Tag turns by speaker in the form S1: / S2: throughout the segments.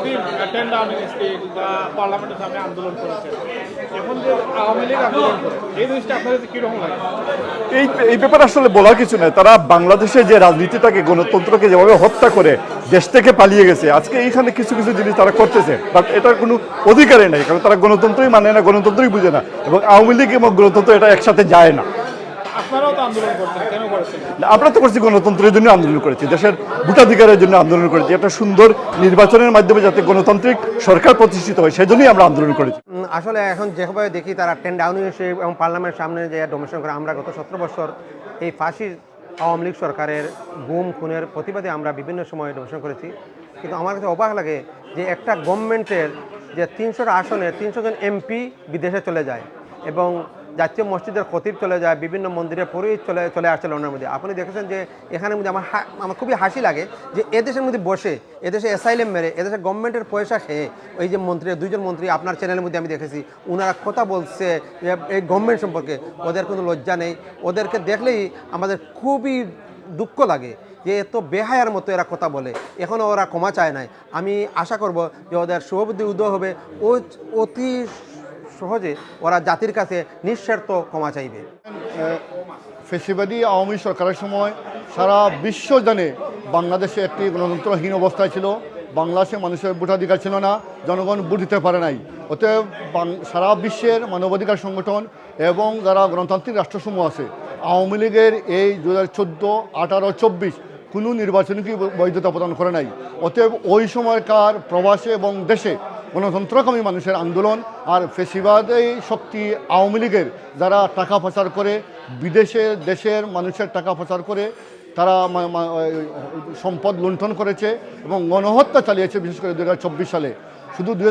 S1: Street বা পার্লামেন্টের সামনে আন্দোলন করেছে, এখন যে আওয়ামী লীগ আন্দোলন এই জিনিসটা কীরকম লাগে?
S2: এই এই ব্যাপারে আসলে বলার কিছু নেই। তারা বাংলাদেশে যে রাজনীতিটাকে, গণতন্ত্রকে যেভাবে হত্যা করে দেশ থেকে পালিয়ে গেছে, আজকে এইখানে কিছু কিছু জিনিস তারা করতেছে। বাট এটার কোনো অধিকারই নেই, কারণ তারা গণতন্ত্রই মানে না, গণতন্ত্রই বুঝে না। এবং আওয়ামী লীগ এবং গণতন্ত্র এটা একসাথে যায় না।
S1: আপনারাও তো আন্দোলন করছেন কেন করেছেন?
S2: আমরা তো করছি গণতন্ত্রের জন্য আন্দোলন করেছি দেশের ভোটাধিকারের জন্য আন্দোলন করেছি একটা সুন্দর নির্বাচনের মাধ্যমে যাতে গণতান্ত্রিক সরকার প্রতিষ্ঠিত হয় সেজন্যই আমরা আন্দোলন করেছি।
S3: আসলে এখন যেভাবে দেখি তারা টেন ডাউনিং এসে এবং পার্লামেন্টের সামনে যে ডোমেশন করে আমরা গত সতেরো বছর এই ফাঁসির আওয়ামী লীগ সরকারের গুম খুনের প্রতিবাদে আমরা বিভিন্ন সময় ডোমেশন করেছি। কিন্তু আমার কাছে অবাক লাগে যে একটা গভর্নমেন্টের যে তিনশোটা আসনে তিনশো জন এমপি বিদেশে চলে যায় এবং জাতীয় মসজিদের খতিব চলে যায়, বিভিন্ন মন্দিরে পুরোহিত চলে চলে আসছে লন্ডনের মধ্যে। আপনি দেখেছেন যে এখানের মধ্যে আমার আমার খুবই হাসি লাগে যে এদেশের মধ্যে বসে, এদেশে অ্যাসাইলেম মেরে, এদেশে গভর্নমেন্টের পয়সা খেয়ে ওই যে মন্ত্রী, দুইজন মন্ত্রী আপনার চ্যানেলের মধ্যে আমি দেখেছি ওনারা কথা বলছে এই গভর্নমেন্ট সম্পর্কে, ওদের কোনো লজ্জা নেই। ওদেরকে দেখলেই আমাদের খুবই দুঃখ লাগে যে এত বেহায়ার মতো এরা কথা বলে এখনও ওরা ক্ষমা চায় নাই। আমি আশা করব যে ওদের শুভবুদ্ধি উদয় হবে। ও অতি সহজে ওরা জাতির কাছে নিঃস্বার্থ ক্ষমা চাইবে।
S4: ফেসিবাদী আওয়ামী সরকারের সময় সারা বিশ্ব জানে বাংলাদেশে একটি গণতন্ত্রহীন অবস্থায় ছিল। বাংলাদেশে মানুষের ভোটাধিকার ছিল না, জনগণ ভোট দিতে পারে নাই। অতএব সারা বিশ্বের মানবাধিকার সংগঠন এবং যারা গণতান্ত্রিক রাষ্ট্রসমূহ আছে, আওয়ামী লীগের এই দু হাজার চোদ্দ, আঠারো, চব্বিশ কোনো নির্বাচনকে বৈধতা প্রদান করে নাই। অতএব ওই সময়কার প্রবাসে এবং দেশে গণতন্ত্রকামী মানুষের আন্দোলন আর ফেসিবাদী শক্তি আওয়ামী লীগের যারা টাকা পাচার করে, বিদেশে, দেশের মানুষের টাকা পাচার করে, তারা সম্পদ লুণ্ঠন করেছে এবং গণহত্যা চালিয়েছে বিশেষ করে দু হাজার চব্বিশ সালে। শুধু দু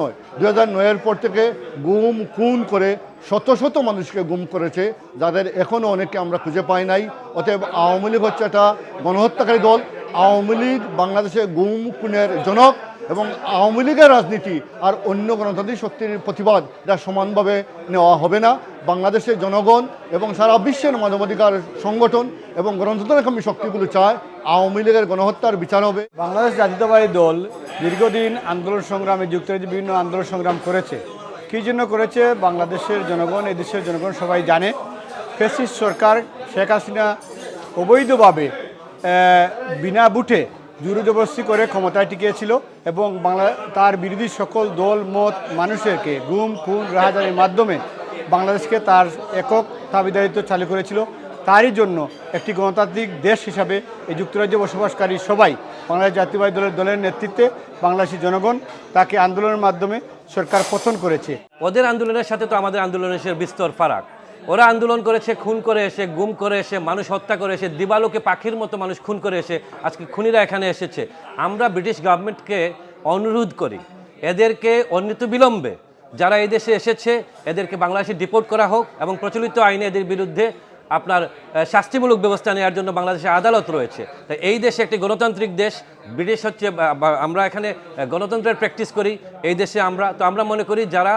S4: নয় দু হাজার নয়ের পর থেকে গুম, খুন করে শত শত মানুষকে গুম করেছে, যাদের এখনও অনেকে আমরা খুঁজে পাই নাই। অতএব আওয়ামী লীগ হচ্ছে একটা গণহত্যাকারী দল। আওয়ামী লীগ বাংলাদেশে গুম, খুনের জনক। এবং আওয়ামী লীগের রাজনীতি আর অন্য গণতান্ত্রিক শক্তির প্রতিবাদ এটা সমানভাবে নেওয়া হবে না। বাংলাদেশের জনগণ এবং সারা বিশ্বের মানবাধিকার সংগঠন এবং গণতন্ত্রকামী শক্তিগুলো চায় আওয়ামী লীগের গণহত্যার বিচার হবে।
S5: বাংলাদেশ জাতীয়তাবাদী দল দীর্ঘদিন আন্দোলন সংগ্রামে যুক্তরাজ্যে বিভিন্ন আন্দোলন সংগ্রাম করেছে। কী জন্য করেছে? বাংলাদেশের জনগণ এদেশের জনগণ সবাই জানে। ফেসিস্ট সরকার শেখ হাসিনা অবৈধভাবে বিনা বুটে জোর জবরদস্তি করে ক্ষমতায় টিকিয়েছিল এবং বাংলা তার বিরোধী সকল দল, মত, মানুষেরকে গুম, খুন রাহাজারির মাধ্যমে বাংলাদেশকে তার একক দাবিদারিত্ব চালু করেছিল। তারই জন্য একটি গণতান্ত্রিক দেশ হিসাবে এই যুক্তরাজ্যে বসবাসকারী সবাই বাংলাদেশ জাতীয়বাদী দলের দলের নেতৃত্বে বাংলাদেশি জনগণ তাকে আন্দোলনের মাধ্যমে সরকার পতন করেছে।
S6: ওদের আন্দোলনের সাথে তো আমাদের আন্দোলনের বিস্তর ফারাক। ওরা আন্দোলন করেছে, খুন করে এসে, গুম করে এসে, মানুষ হত্যা করে এসে, দিবালোকে পাখির মতো মানুষ খুন করে এসে, আজকে খুনিরা এখানে এসেছে। আমরা ব্রিটিশ গভর্নমেন্টকে অনুরোধ করি, এদেরকে অন্যত বিলম্বে, যারা এই দেশে এসেছে, এদেরকে বাংলাদেশে ডিপোর্ট করা হোক এবং প্রচলিত আইনে এদের বিরুদ্ধে আপনার শাস্তিমূলক ব্যবস্থা নেওয়ার জন্য বাংলাদেশে আদালত রয়েছে। তাই এই দেশে একটি গণতান্ত্রিক দেশ, ব্রিটিশ হচ্ছে আমরা এখানে গণতন্ত্রের প্র্যাকটিস করি, এই দেশে আমরা, তো আমরা মনে করি যারা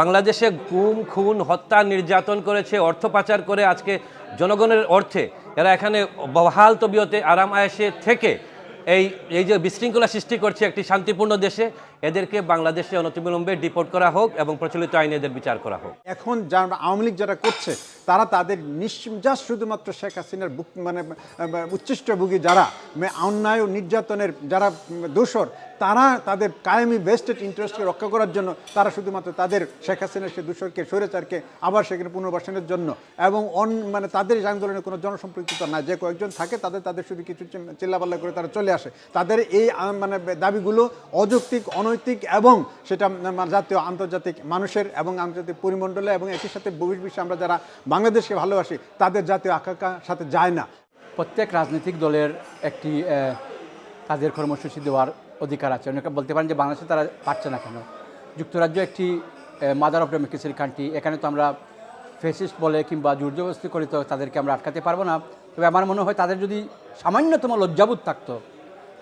S6: বাংলাদেশে গুম, খুন, হত্যা, নির্যাতন করেছে, অর্থ পাচার করে আজকে জনগণের অর্থে এরা এখানে বহাল তবিয়তে আরাম আয়েসে থেকে এই এই যে বিশৃঙ্খলা সৃষ্টি করছে একটি শান্তিপূর্ণ দেশে, এদেরকে বাংলাদেশে অনতিবিলম্বে ডিপোর্ট করা হোক এবং প্রচলিত আইনে এদের বিচার করা হোক।
S7: এখন যারা আওয়ামী লীগ যারা করছে তারা তাদের নিশ্চাস শুধুমাত্র শেখ হাসিনার বুক মানে উচ্ছিষ্টভোগী যারা অন্যায় ও নির্যাতনের যারা দোষর, তারা তাদের কায়েমি বেস্টেড ইন্টারেস্টকে রক্ষা করার জন্য তারা শুধুমাত্র তাদের শেখ হাসিনার সে দূষরকে, স্বৈরাচারকে আবার সেখানে পুনর্বাসনের জন্য। এবং অন মানে তাদের আন্দোলনে কোনো জনসম্পৃক্ততা না যে কয়েকজন থাকে, তাদের তাদের শুধু কিছু চিল্লাপাল্লা করে তারা চলে আসে। তাদের এই মানে দাবিগুলো অযৌক্তিক, অনৈতিক এবং সেটা মানে জাতীয় আন্তর্জাতিক মানুষের এবং আন্তর্জাতিক পরিমণ্ডলে এবং একই সাথে বহির্বিশ্বে আমরা যারা বাংলাদেশকে ভালোবাসি, তাদের জাতীয় আকাঙ্ক্ষার সাথে যায় না।
S5: প্রত্যেক রাজনৈতিক দলের একটি তাদের কর্মসূচি দেওয়ার অধিকার আছে। অনেকে বলতে পারেন যে বাংলাদেশে তারা পারছে না কেন? যুক্তরাজ্য একটি মাদার অফ ডেমোক্রেসির কান্ট্রি এখানে তো আমরা ফেসিস্ট বলে কিংবা জোরজবস্তি করে তো তাদেরকে আমরা আটকাতে পারব না। তবে আমার মনে হয় তাদের যদি সামান্যতম লজ্জাবোধ থাকতো,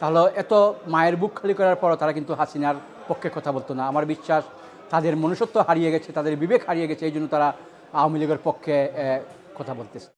S5: তাহলে এত মায়ের বুক খালি করার পরও তারা কিন্তু হাসিনার পক্ষে কথা বলতো না। আমার বিশ্বাস তাদের মনুষ্যত্ব হারিয়ে গেছে, তাদের বিবেক হারিয়ে গেছে, এই জন্য তারা আওয়ামী লীগের পক্ষে কথা বলতেছে।